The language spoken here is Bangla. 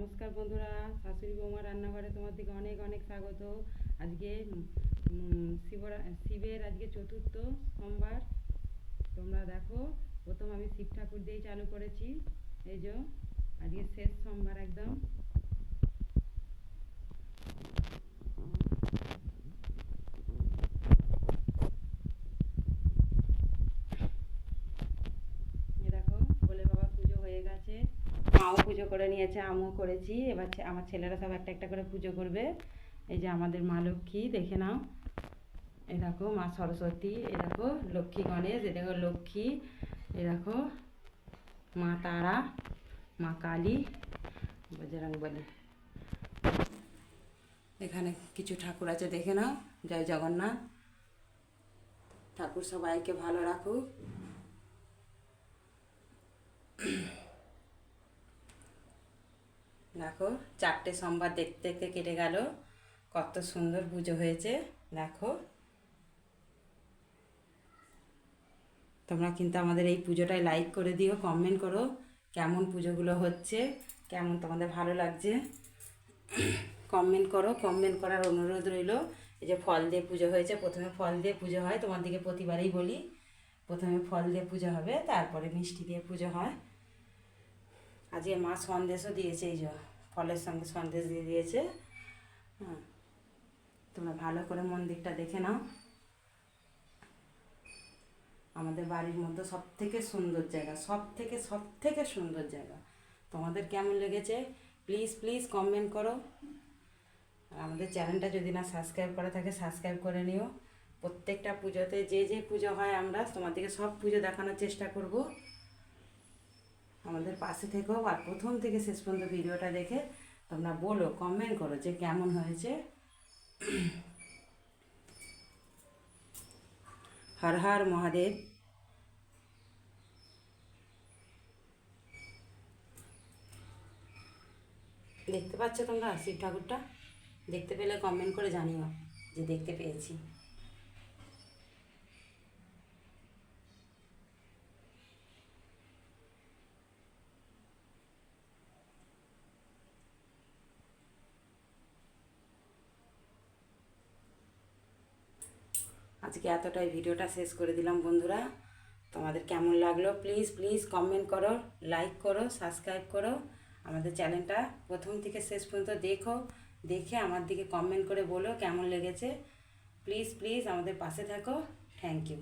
নমস্কার বন্ধুরা, শাশুড়ি বৌমা রান্নাঘরে তোমার দিকে অনেক অনেক স্বাগত। আজকে শিবরা, শিবের আজকে চতুর্থ সোমবার। তোমরা দেখো, প্রথম আমি শিব ঠাকুর দিয়েই চালু করেছি। এই যে, আজকে শেষ সোমবার একদম এই দেখো বলে বাবা পুজো হয়ে গেছে মাও পুজো করে নিয়েছে, আমিও করেছি। এবার আমার ছেলেরা সব একটা একটা করে পুজো করবে। এই যে আমাদের মা লক্ষ্মী, দেখে নাও। এই দেখো মা সরস্বতী এই দেখো লক্ষ্মী গণেশ, এ দেখো লক্ষ্মী এই দেখো মা তারা, মা কালী, বজরং বলি। এখানে কিছু ঠাকুর আছে, দেখে নাও। জয় জগন্নাথ। ঠাকুর সবাইকে ভালো রাখুক। দেখো, চারটে সোমবার দেখতে দেখতে কেটে গেল। কত সুন্দর পুজো হয়েছে, দেখো। তোমরা কিন্তু আমাদের এই পুজোটায় লাইক করে দিও কমেন্ট করো কেমন পুজোগুলো হচ্ছে, কেমন তোমাদের ভালো লাগছে। কমেন্ট করো কমেন্ট করার অনুরোধ রইল, এই যে ফল দিয়ে পুজো হয়েছে, প্রথমে ফল দিয়ে পুজো হয় তোমার দিকে প্রতিবারেই বলি, প্রথমে ফল দিয়ে পুজো হবে, তারপরে মিষ্টি দিয়ে পুজো হয়। আজকে মা সন্দেশও দিয়েছে, এই যে ফলের সঙ্গে সন্দেশ দিয়ে দিয়েছে। হ্যাঁ তোমরা ভালো করে মন্দিরটা দেখে নাও। আমাদের বাড়ির মধ্যে সব থেকে সুন্দর জায়গা সব থেকে সব থেকে সুন্দর জায়গা। তোমাদের কেমন লেগেছে? প্লিজ প্লিজ কমেন্ট করো। আর আমাদের চ্যানেলটা যদি না সাবস্ক্রাইব করা থাকে সাবস্ক্রাইব করে নিও। প্রত্যেকটা পুজোতে যে যে পুজো হয় আমরা তোমাদেরকে সব পুজো দেখানোর চেষ্টা করব। আমাদের পাশে থেকেও আর প্রথম থেকে শেষ পর্যন্ত ভিডিওটা দেখে তোমরা বলো কমেন্ট করো যে কেমন হয়েছে। হর হর মহাদেব। দেখতে পাচ্ছ তোমরা শিব ঠাকুরটা? দেখতে পেলে কমেন্ট করে জানিও যে দেখতে পেয়েছি। আজকে এতটাই ভিডিওটা শেষ করে দিলাম বন্ধুরা। তোমাদের কেমন লাগল? প্লিজ প্লিজ কমেন্ট করো লাইক করো সাবস্ক্রাইব করো। আমাদের চ্যানেলটা প্রথম থেকে শেষ পর্যন্ত দেখো। দেখে আমার দিকে কমেন্ট করে বলো কেমন লেগেছে। প্লিজ প্লিজ আমাদের পাশে থাকো। Thank you